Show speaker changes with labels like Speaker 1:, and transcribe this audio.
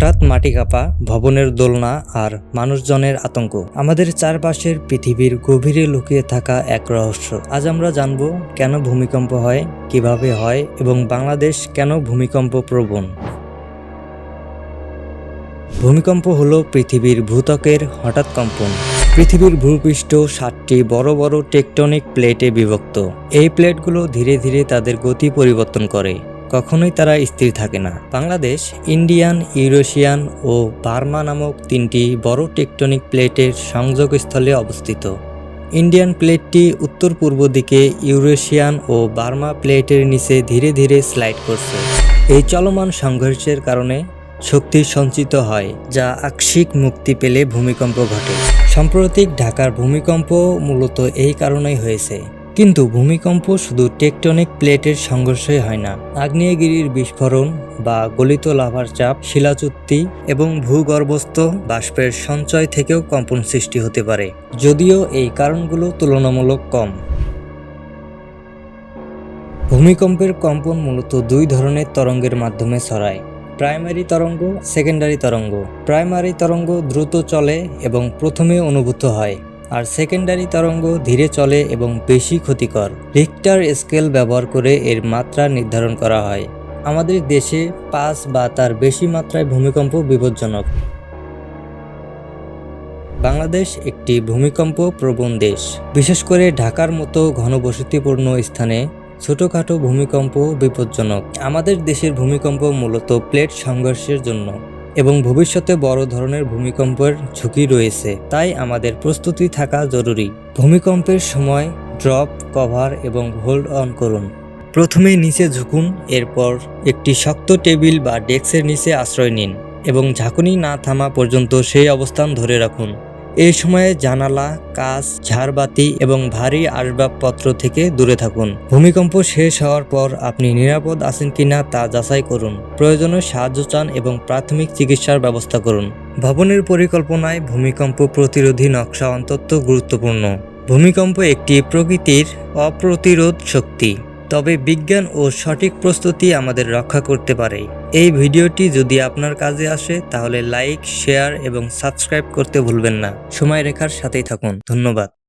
Speaker 1: হঠাৎ মাটি কাঁপা, ভবনের দোলনা আর মানুষজনের আতঙ্ক। আমাদের চারপাশের পৃথিবীর গভীরে লুকিয়ে থাকা এক রহস্য। আজ আমরা জানব কেন ভূমিকম্প হয়, কীভাবে হয় এবং বাংলাদেশ কেন ভূমিকম্প প্রবণ। ভূমিকম্প হলো পৃথিবীর ভূত্বকের হঠাৎ কম্পন। পৃথিবীর ভূপৃষ্ঠ সাতটি বড় বড় টেকটনিক প্লেটে বিভক্ত। এই প্লেটগুলো ধীরে ধীরে তাদের গতি পরিবর্তন করে। কখনোই তারা স্থির থাকে না। বাংলাদেশ, ইন্ডিয়ান, ইউরেশিয়ান ও বার্মা নামক তিনটি বড় টেকটনিক প্লেটের সংযোগস্থলে অবস্থিত। ইন্ডিয়ান প্লেটটি উত্তর পূর্ব দিকে ইউরেশিয়ান ও বার্মা প্লেটের নিচে ধীরে ধীরে স্লাইড করছে। এই চলমান সংঘর্ষের কারণে শক্তি সঞ্চিত হয়, যা আকস্মিক মুক্তি পেলে ভূমিকম্প ঘটে। সাম্প্রতিক ঢাকার ভূমিকম্প মূলত এই কারণেই হয়েছে। কিন্তু ভূমিকম্প শুধু টেকটনিক প্লেটের সংঘর্ষই হয় না। আগ্নেয়গিরির বিস্ফোরণ বা গলিত লাভার চাপ শিলাচুক্তি এবং ভূগর্ভস্থ বাষ্পের সঞ্চয় থেকেও কম্পন সৃষ্টি হতে পারে, যদিও এই কারণগুলো তুলনামূলক কম। ভূমিকম্পের কম্পন মূলত দুই ধরনের তরঙ্গের মাধ্যমে ছড়ায়, প্রাইমারি তরঙ্গ, সেকেন্ডারি তরঙ্গ। প্রাইমারি তরঙ্গ দ্রুত চলে এবং প্রথমে অনুভূত হয়। আর সেকেন্ডারি তরঙ্গ ধীরে চলে এবং বেশি ক্ষতিকর। রিক্টার স্কেল ব্যবহার করে এর মাত্রা নির্ধারণ করা হয়। আমাদের দেশে পাঁচ বা তার বেশি মাত্রায় ভূমিকম্প বিপজ্জনক। বাংলাদেশ একটি ভূমিকম্প প্রবণ দেশ। বিশেষ করে ঢাকার মতো ঘনবসতিপূর্ণ স্থানে ছোটখাটো ভূমিকম্প বিপজ্জনক। আমাদের দেশের ভূমিকম্প মূলত প্লেট সংঘর্ষের জন্য। এবং ভবিষ্যতে বড় ধরনের ভূমিকম্পের ঝুঁকি রয়েছে, তাই আমাদের প্রস্তুতি থাকা জরুরি। ভূমিকম্পের সময় ড্রপ, কভার এবং হোল্ড অন করুন। প্রথমে নিচে ঝুঁকুন, এরপর একটি শক্ত টেবিল বা ডেস্কের নিচে আশ্রয় নিন এবং ঝাঁকুনি না থামা পর্যন্ত সেই অবস্থান ধরে রাখুন। এই সময়ে জানালা, কাঁচ, ঝাড়বাতি এবং ভারী আসবাবপত্র থেকে দূরে থাকুন। ভূমিকম্প শেষ হওয়ার পর আপনি নিরাপদ আছেন কিনা তা যাচাই করুন। প্রয়োজনে সাহায্য চান এবং প্রাথমিক চিকিৎসার ব্যবস্থা করুন। ভবনের পরিকল্পনায় ভূমিকম্প প্রতিরোধী নকশা অন্তত গুরুত্বপূর্ণ। ভূমিকম্প একটি প্রকৃতির অপ্রতিরোধ শক্তি। তবে বিজ্ঞান ও সঠিক প্রস্তুতি আমাদের রক্ষা করতে পারে। এই ভিডিওটি যদি আপনার কাজে আসে, তাহলে লাইক, শেয়ার এবং সাবস্ক্রাইব করতে ভুলবেন না। সময় রেখার সাথেই থাকুন। ধন্যবাদ।